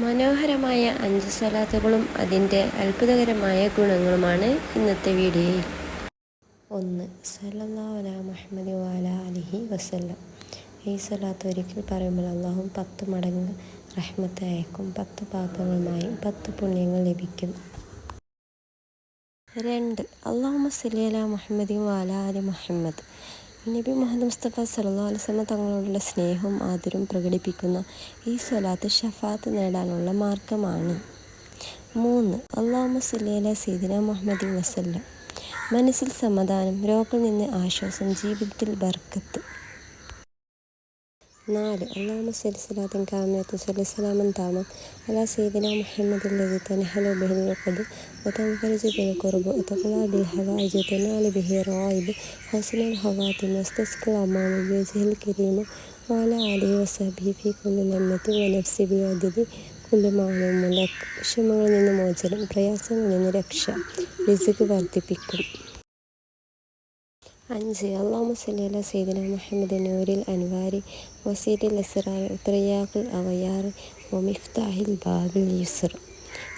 മനോഹരമായ അഞ്ച് സലാത്തുകളും അതിന്റെ അത്ഭുതകരമായ ഗുണങ്ങളുമാണ് ഇന്നത്തെ വീഡിയോയിൽ. ഒന്ന് സല്ലല്ലാഹു അലാ മുഹമ്മദ് വാല അലിഹി വസല്ലം. ഈ സലാത്ത് ഒരിക്കൽ പറയുമ്പോൾ അള്ളാഹും പത്ത് മടങ്ങ് റഹ്മത്ത് അയക്കും പത്ത് പാപങ്ങളുമായും പത്ത് പുണ്യങ്ങൾ ലഭിക്കും. രണ്ട് അള്ളാഹു സല്ലി അല മുഹമ്മദ് വാല അലി മുഹമ്മദ്. നബി മുഹമ്മദ് മുസ്തഫ സല്ലാ അലുസമ്മ തങ്ങളോടുള്ള സ്നേഹവും ആദരവും പ്രകടിപ്പിക്കുന്ന ഈ സ്വലാത്ത് ഷഫാത്ത് നേടാനുള്ള മാർഗമാണ്. മൂന്ന് അള്ളാഹു മുസല്ല സീദിന മുഹമ്മദി വസല്ല. മനസ്സിൽ സമാധാനം രോഗിൽ നിന്ന് ആശ്വാസം ജീവിതത്തിൽ ബർക്കത്ത്. നാല് അള്ളാഹു സലിസ്ലാത്തും കാമ്യത്തും സലിസ്ലാമൻ താമം. അലാ സീദിന മുഹമ്മദ് ലതി തനഹലോ ബഹിൽ العقد وتنفرج به القرب وتقلى بالحوائج وتنال به الرغائب حسن الخواتم واستسقى الأمام بوجه الكريم وعلى آله وصحبه في كل لمة ونفس بعدد കുല്ല് മാനവും വിഷമങ്ങളിൽ നിന്ന് മോചനം പ്രയാസങ്ങളിൽ നിന്ന് രക്ഷ റിസുക്ക് വർദ്ധിപ്പിക്കും അഞ്ച് അള്ളാഹു സല്ലി സീദന മുഹമ്മദ് നൂരിൽ അൻവാരി വസീരിൽ ഇസ്രാൽ ഉത്രയാഖുൽ അവയാർ ഒമിഫ്താഹിൽ ബാബിൽ യുസർ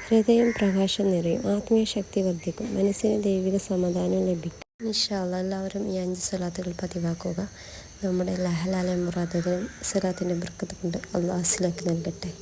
ഹൃദയം പ്രകാശം നിറയും. ആത്മീയ ശക്തി വർദ്ധിക്കും. മനസ്സിന് ദൈവിക സമാധാനം ലഭിക്കും. ഇൻഷാല്ല എല്ലാവരും ഈ അഞ്ച് സ്വലാത്തുകൾ പതിവാക്കുക. നമ്മുടെ ലഹലാല മുറാദുകളും സ്വലാത്തിന്റെ ബർക്കത്ത് കൊണ്ട് അള്ളാഹസിലാക്കി നൽകട്ടെ.